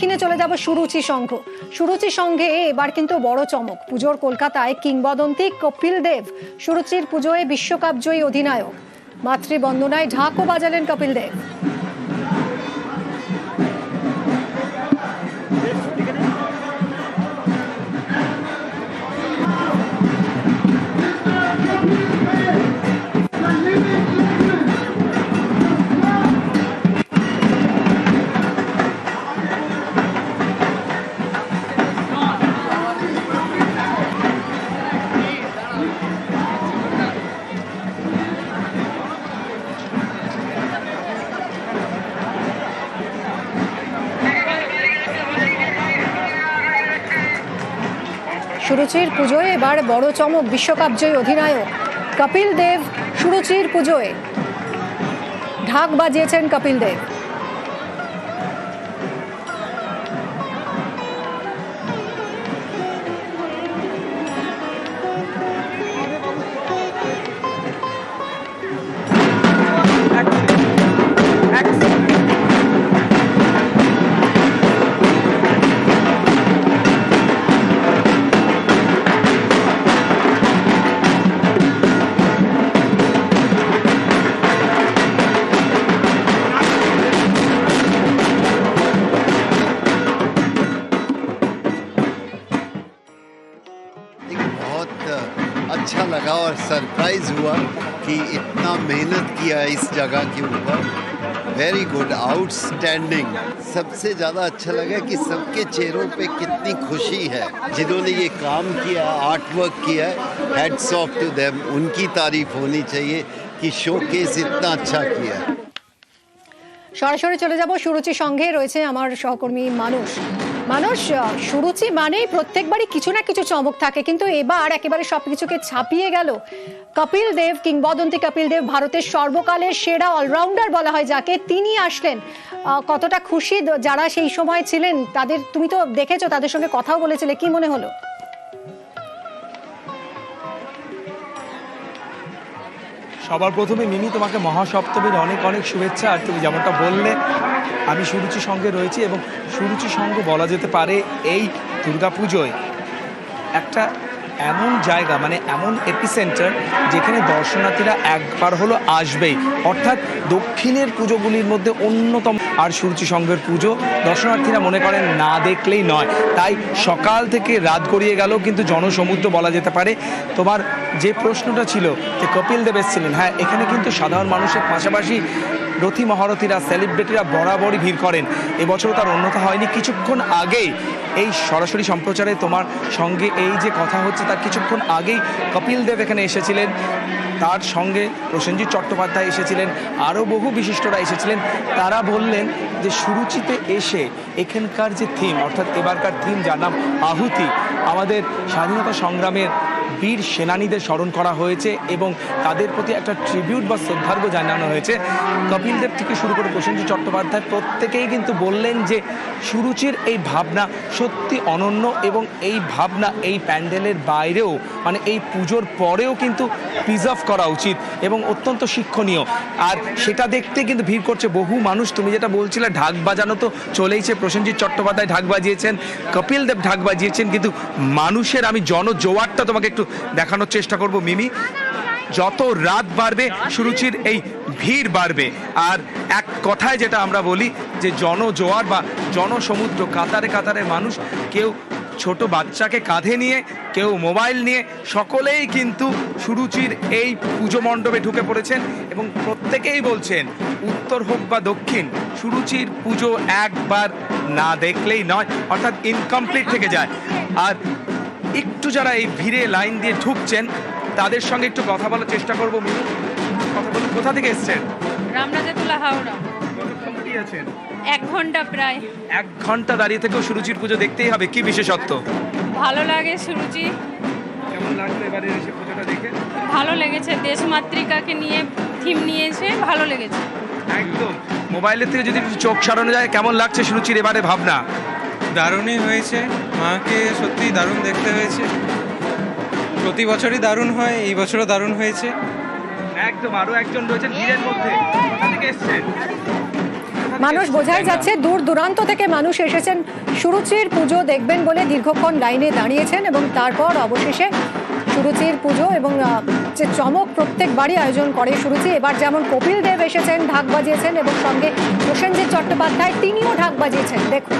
কিনে চলে যাব সুরুচি সংঘ। সুরুচি সংঘে এবার কিন্তু বড় চমক। পুজোর কলকাতায় কিংবদন্তি কপিল দেব সুরুচির পুজোয় বিশ্বকাপ জয়ী অধিনায়ক। মাতৃবন্দনায় ঢাকও বাজালেন কপিল দেব। সুরুচির পুজোয় এবার বড় চমক বিশ্বকাপ জয়ী অধিনায়ক কপিল দেব সুরুচির পুজোয়। ঢাক বাজিয়েছেন কপিল দেব। बहुत अच्छा लगा और सरप्राइज हुआ कि इतना मेहनत किया इस जगह के ऊपर वेरी गुड आउटस्टैंडिंग सबसे ज़्यादा अच्छा लगा कि सबके चेहरों पे कितनी खुशी है जिन्होंने ये काम किया आर्ट वर्क किया हेड्स ऑफ टू देम उनकी तारीफ होनी चाहिए कि शोकेस इतना अच्छा किया है সরাসরি চলে যাব সুরুচি সংঘে রয়েছে আমার সহকর্মী মানুষ মানুষ সুরুচি মানেই প্রত্যেকবারই কিছু না কিছু চমক থাকে, কিন্তু এবার একেবারে সবকিছুকে ছাপিয়ে গেল। কপিল দেব, কিংবদন্তি কপিল দেব ভারতের সর্বকালের সেরা অলরাউন্ডার বলা হয় যাকে, তিনি আসলেন। কতটা খুশি যারা সেই সময় ছিলেন, তাদের, তুমি তো দেখেছ, তাদের সঙ্গে কথাও বলেছিলে, কি মনে হলো? সবার প্রথমে মিমি, তোমাকে মহাসপ্তমীর অনেক অনেক শুভেচ্ছা। আর তুমি যেমনটা বললে, আমি সুরুচি সঙ্গে রয়েছি এবং সুরুচি সঙ্গ বলা যেতে পারে এই দুর্গাপুজোয়। একটা এমন জায়গা মানে এমন এপিসেন্টার যেখানে দর্শনার্থীরা একবার হলো আসবেই। অর্থাৎ দক্ষিণের পুজোগুলির মধ্যে অন্যতম আর সুরুচি সংঘের পুজো দর্শনার্থীরা মনে করেন না দেখলেই নয়। তাই সকাল থেকে রাত গড়িয়ে গেল, কিন্তু জনসমুদ্র বলা যেতে পারে। তোমার যে প্রশ্নটা ছিল যে কপিল দেব এসেছিলেন হ্যাঁ এখানে কিন্তু সাধারণ মানুষের পাশাপাশি রথী মহারথীরা সেলিব্রিটিরা বরাবরই ভিড় করেন। এবছরও তার অন্যথা হয়নি। কিছুক্ষণ আগেই এই সরাসরি সম্প্রচারে তোমার সঙ্গে এই যে কথা হচ্ছে, তার কিছুক্ষণ আগেই কপিল দেব এখানে এসেছিলেন। তার সঙ্গে প্রসেনজিৎ চট্টোপাধ্যায় এসেছিলেন, আরও বহু বিশিষ্টরা এসেছিলেন। তারা বললেন যে সুরুচিতে এসে এখানকার যে থিম অর্থাৎ এবারকার থিম যার নাম আহুতি, আমাদের স্বাধীনতা সংগ্রামের বীর সেনানীদের স্মরণ করা হয়েছে এবং তাদের প্রতি একটা ট্রিবিউট বা শ্রদ্ধার্ঘ জানানো হয়েছে। কপিল দেব থেকে শুরু করে প্রসেনজিৎ চট্টোপাধ্যায় প্রত্যেকেই কিন্তু বললেন যে, সুরুচির এই ভাবনা সত্যি অনন্য এবং এই ভাবনা এই প্যান্ডেলের বাইরেও মানে এই পুজোর পরেও কিন্তু প্রিজার্ভ করা উচিত এবং অত্যন্ত শিক্ষণীয়। আর সেটা দেখতে কিন্তু ভিড় করছে বহু মানুষ। তুমি যেটা বলছিলে, ঢাক বাজানো তো চলেইছে। প্রসেনজিৎ চট্টোপাধ্যায় ঢাক বাজিয়েছেন, কপিল দেব ঢাক বাজিয়েছেন, কিন্তু মানুষের, আমি জনজোয়ারটা তোমাকে একটু দেখানোর চেষ্টা করব মিমি। যত রাত বাড়বে, সুরুচির এই ভিড় বাড়বে। আর এক কথায় যেটা আমরা বলি যে জনজোয়ার বা জনসমুদ্র, কাতারে কাতারে মানুষ কেউ ছোট বাচ্চাকে কাঁধে নিয়ে, কেউ মোবাইল নিয়ে, সকলেই কিন্তু সুরুচির এই পুজো মণ্ডপে ঢুকে পড়েছেন এবং প্রত্যেকেই বলছেন, উত্তর হোক বা দক্ষিণ, সুরুচির পুজো একবার না দেখলেই নয়, অর্থাৎ ইনকমপ্লিট থেকে যায়। আর একটু যারা এই ভিড়ে লাইন দিয়ে ঢুকছেন তাদের সঙ্গে একটু কথা বলার চেষ্টা করব মিনু। কথা বলুন কোথা থেকে এসছেন? রামরাজাতুলা হাওড়া। আছেন? এক ঘণ্টা প্রায়। এক ঘণ্টা দাঁড়িয়ে থেকেও সুরুচির পুজো দেখতেই হবে কি বিশেষত্ব? ভালো লাগে সুরুচি। কেমন লাগল এবারে এসে পুজোটা দেখে? ভালো লেগেছে দেশমাতৃকাকে নিয়ে থিম নিয়েছে ভালো লেগেছে। একদম। মোবাইলের থেকে যদি একটু চোখ সরানো যায় কেমন লাগছে সুরুচির এবারে ভাবনা? দারুণই হয়েছে। মাকে সত্যি দারুণ দেখতে হয়েছে। প্রতি বছরই দারুণ হয় এই বছরও দারুণ হয়েছে। একদম আরও একজন রয়েছেন ভিড়ের মধ্যে। কোথা থেকে এসছেন? মানুষ বোঝাই যাচ্ছে দূর দূরান্ত থেকে মানুষ এসেছেন। সুরুচির পুজো দেখবেন বলে দীর্ঘক্ষণ লাইনে দাঁড়িয়েছেন এবং তারপর অবশেষে সুরুচির পুজো এবং যে চমক প্রত্যেকবারই আয়োজন করে সুরুচি। এবার যেমন কপিল দেব এসেছেন ঢাক বাজিয়েছেন এবং সঙ্গে প্রসেনজিৎ চট্টোপাধ্যায় তিনিও ঢাক বাজিয়েছেন। দেখুন।